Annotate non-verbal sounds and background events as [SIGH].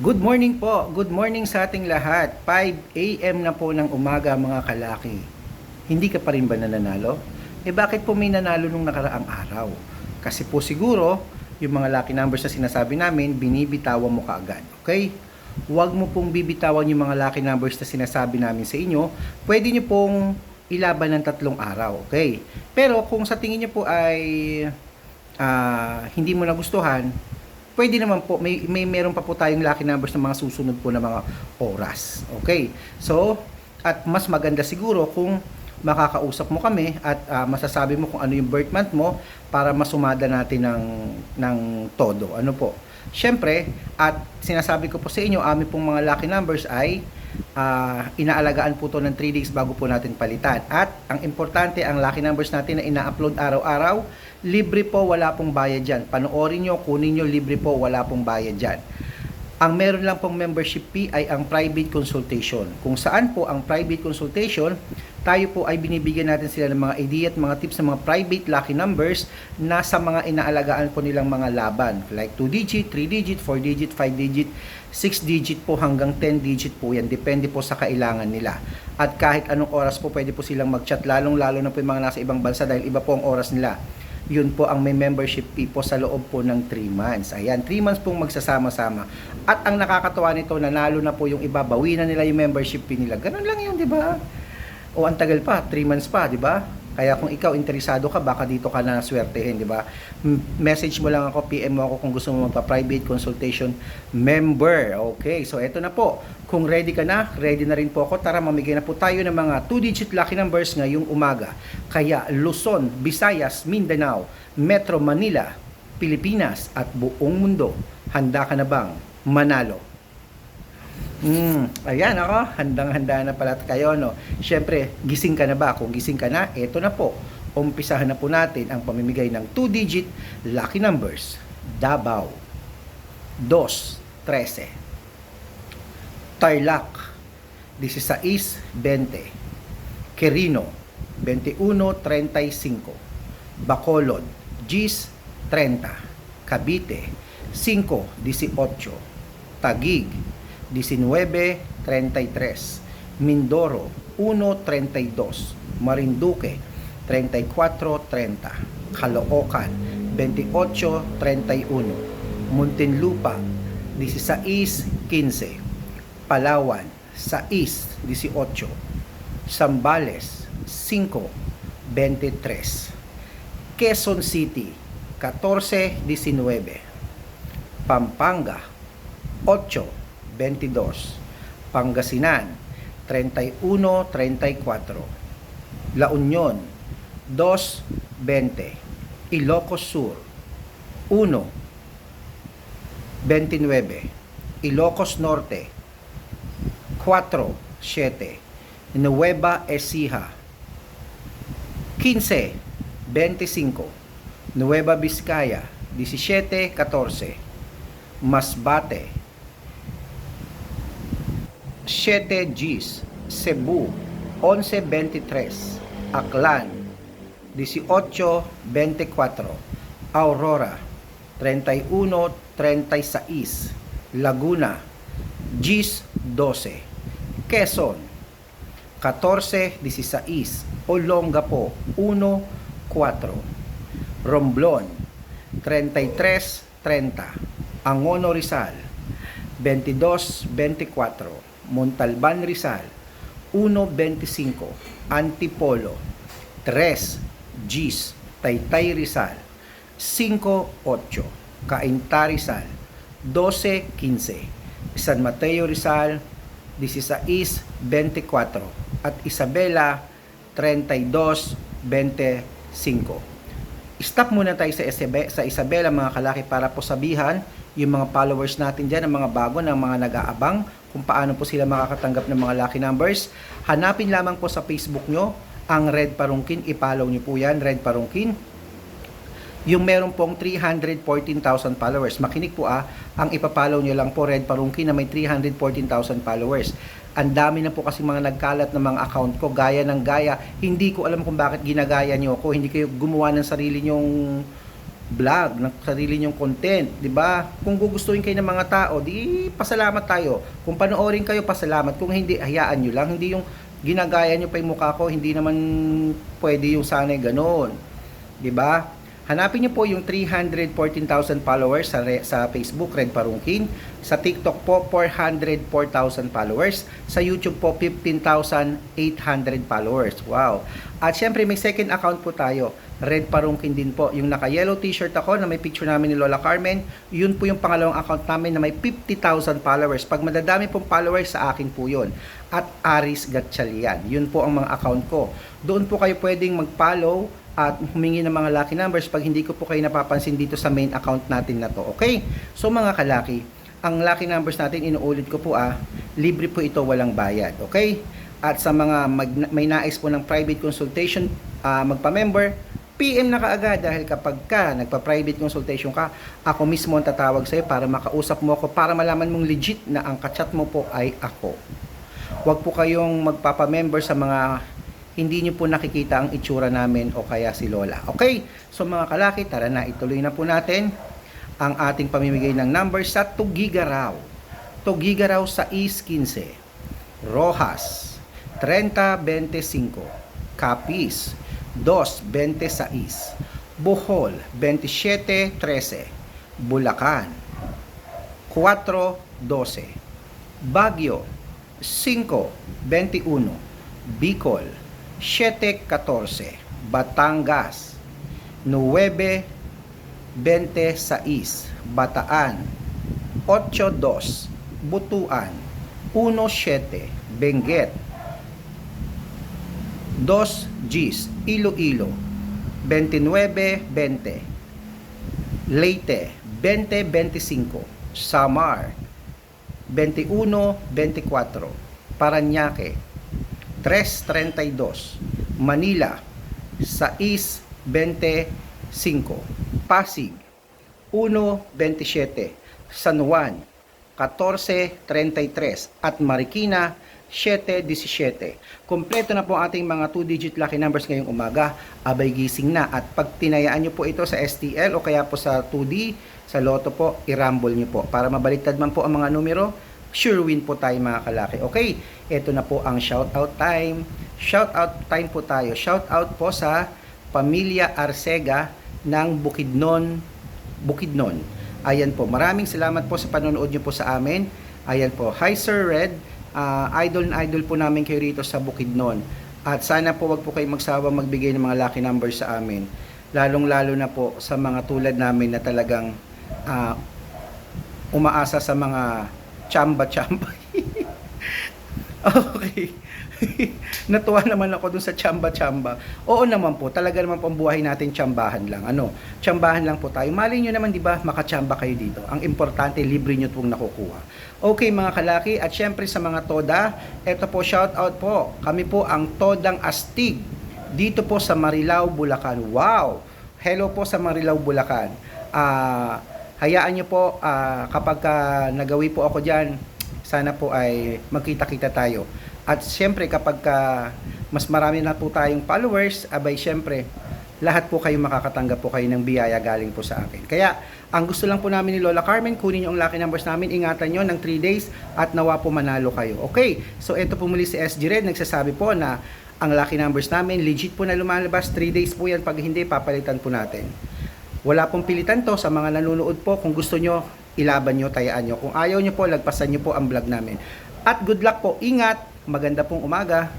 Good morning po. Good morning sa ating lahat. 5 a.m. na po ng umaga mga kalaki. Hindi ka pa rin ba nananalo? Eh bakit po may nanalo nung nakaraang araw? Kasi po siguro, yung mga lucky numbers na sinasabi namin, binibitawan mo kaagad. Okay? Huwag mo pong bibitawan yung mga lucky numbers na sinasabi namin sa inyo. Pwede nyo pong ilaban ng tatlong araw. Okay? Pero kung sa tingin nyo po ay ah, hindi mo nagustuhan, pwede naman po, may, may meron pa po tayong lucky numbers ng mga susunod po na mga oras. Okay? So, at mas maganda siguro kung makakausap mo kami at ah, masasabi mo kung ano yung birth month mo para masumada natin ng, ng todo. Ano po? Siyempre, at sinasabi ko po sa inyo, amin pong mga lucky numbers ay ah, inaalagaan po to ng 3 days bago po natin palitan. At ang importante, ang lucky numbers natin na ina-upload araw-araw, libre po, wala pong bayad dyan. Panoorin nyo, kunin nyo, libre po, wala pong bayad dyan. Ang meron lang pong membership fee ay ang private consultation. Kung saan po ang private consultation, tayo po ay binibigyan natin sila ng mga idea at mga tips ng mga private lucky numbers na sa mga inaalagaan po nilang mga laban. Like 2 digit, 3 digit, 4 digit, 5 digit, 6 digit po hanggang 10 digit po yan. Depende po sa kailangan nila. At kahit anong oras po pwede po silang mag-chat, lalong-lalo na po yung mga nasa ibang bansa dahil iba po ang oras nila yun po ang may membership fee po sa loob po ng 3 months. Ayan, 3 months pong magsasama-sama. At ang nakakatawa nito, nanalo na po yung iba, bawi na nila yung membership fee nila. Ganun lang yun, di ba? O ang tagal pa, 3 months pa, di ba? Kaya kung ikaw interesado ka, baka dito ka na swertehin, di ba? Message mo lang ako, PM mo ako kung gusto mo magpa-private consultation member. Okay, so eto na po. Kung ready ka na, ready na rin po ako. Tara, mamigay na po tayo ng mga 2-digit lucky numbers ngayong umaga. Kaya Luzon, Visayas, Mindanao, Metro Manila, Pilipinas at buong mundo, handa ka na bang manalo? Mm, ayan ako, handang-handa na pala kayo, no? Siyempre, gising ka na ba? Kung gising ka na, eto na po. Umpisahan na po natin ang pamimigay ng 2-digit lucky numbers. Davao, 2, 13. Tarlac, 16-20. Quirino, 21-35. Bacolod, Gis, 30. Cavite, 5-18. Tagig, 19-33. Mindoro, 1-32. Marinduque, 34-30. Caloocan, 28-31. Muntinlupa, 16-15. Palawan, 6-18. Sambales, 5-23. Quezon City, 14-19. Pampanga, 8-22. Pangasinan, 31-34. La Union, 2-20. Ilocos Sur, 1-29. Ilocos Norte, 4-7. Nueva Ecija, 15-25. Nueva Vizcaya, 17-14. Masbate, 7 Gs, Cebu, 11-23. Aklan, 18-24. Aurora, 31-36. Laguna, Gs, 12. Quezon, 14-16. Olongapo, 1-4. Romblon, 33-30. Angono Rizal, 22-24. Montalban Rizal, 1-25. Antipolo, 3 Gs. Taytay Rizal, 5-8. Cainta Rizal, 12-15. San Mateo Rizal, 16-24. At Isabela, 32-25. Stop muna tayo sa, Isabe- sa Isabela mga kalaki para po sabihan yung mga followers natin dyan, ang mga bago, ng mga nag-aabang kung paano po sila makakatanggap ng mga lucky numbers. Hanapin lamang po sa Facebook nyo ang Red Parungkin. I-follow nyo po yan, Red Parungkin yung meron pong 314,000 followers. Makinig po ah, ang ipapollow nyo lang po Red Parungki na may 314,000 followers. Ang dami na po kasi mga nagkalat ng mga account ko, gaya ng gaya. Hindi ko alam kung bakit ginagaya nyo ako. Hindi kayo gumawa ng sarili nyong vlog, ng sarili nyong content, 'di ba? Kung gugustuhin kayo ng mga tao, di pasalamat tayo. Kung panoorin kayo, pasalamat. Kung hindi, hayaan nyo lang. Hindi yung ginagaya nyo pa yung mukha ko, hindi naman pwede yung sanay ganoon. 'Di ba? Hanapin niyo po yung 314,000 followers sa, re- sa Facebook, Red Parungkin. Sa TikTok po, 404,000 followers. Sa YouTube po, 15,800 followers. Wow. At syempre, may second account po tayo. Red Parungkin din po. Yung naka-yellow t-shirt ako na may picture namin ni Lola Carmen, yun po yung pangalawang account namin na may 50,000 followers. Pag madadami pong followers, sa akin po yun. At Aris Gatchalian. Yun po ang mga account ko. Doon po kayo pwedeng mag-follow at humingi ng mga lucky numbers pag hindi ko po kayo napapansin dito sa main account natin na to. Okay? So mga kalaki, ang lucky numbers natin, inuulit ko po ah, libre po ito, walang bayad. Okay? At sa mga mag- may nais po ng private consultation, ah, magpa-member, PM na kaagad dahil kapag ka nagpa-private consultation ka, ako mismo ang tatawag sa'yo para makausap mo ako para malaman mong legit na ang kachat mo po ay ako. Huwag po kayong magpapa-member sa mga hindi nyo po nakikita ang itsura namin o kaya si Lola. Okay? So mga kalaki, tara na, ituloy na po natin ang ating pamimigay ng number sa Tugigaraw. Tugigaraw sa East 15. Rojas, 3025. Capiz, 226. Bohol, 2713. Bulacan, 412. Baguio, 521. Bicol, 714. Batangas, 926. Bataan, 82. Butuan, 17. Benguet, 2 Gs. Iloilo, 29-20. Leyte, 20-25. Samar, 21-24. Paranaque, 3.32. Manila, 6.25. Pasig, 1.27. San Juan, 14.33. At Marikina, 7.17. Kompleto na po ating mga 2-digit lucky numbers ngayong umaga. Abay gising na. At pag tinayaan nyo po ito sa STL o kaya po sa 2D, sa Lotto po, i-rumble nyo po. Para mabaliktad man po ang mga numero, sure win po tayo mga kalaki. Okay, ito na po ang shoutout time. Shoutout time po tayo. Shoutout po sa Pamilya Arcega ng Bukidnon, Bukidnon. Ayan po, maraming salamat po sa panonood nyo po sa amin. Ayan po, hi Sir Red, Ah, idol na idol po namin kayo rito sa Bukidnon. At sana po wag po kayo magsawa magbigay ng mga lucky numbers sa amin. Lalong-lalo na po sa mga tulad namin na talagang ah, umaasa sa mga chamba-chamba. [LAUGHS] okay. [LAUGHS] Natuwa naman ako dun sa chamba-chamba. Oo naman po, talaga naman po ang buhay natin chambahan lang. Ano, chambahan lang po tayo. Mali nyo naman, di ba, makachamba kayo dito. Ang importante, libre nyo itong nakukuha. Okay mga kalaki, at syempre sa mga toda, eto po, shout out po. Kami po ang Todang Astig dito po sa Marilao, Bulacan. Wow! Hello po sa Marilao, Bulacan. Ah, hayaan nyo po, ah, kapag ka nagawi po ako dyan, sana po ay magkita-kita tayo. At syempre kapag ka mas marami na po tayong followers, abay syempre lahat po kayo makakatanggap po kayo ng biyaya galing po sa akin. Kaya ang gusto lang po namin ni Lola Carmen, kunin niyo ang lucky numbers namin, ingatan nyo ng 3 days at nawa po manalo kayo. Okay, so ito po muli si SG Red, nagsasabi po na ang lucky numbers namin, legit po na lumalabas, 3 days po yan, pag hindi, papalitan po natin. Wala pong pilitan to sa mga nanonood po, kung gusto nyo, ilaban nyo, tayaan nyo. Kung ayaw nyo po, lagpasan nyo po ang vlog namin. At good luck po, ingat, maganda pong umaga.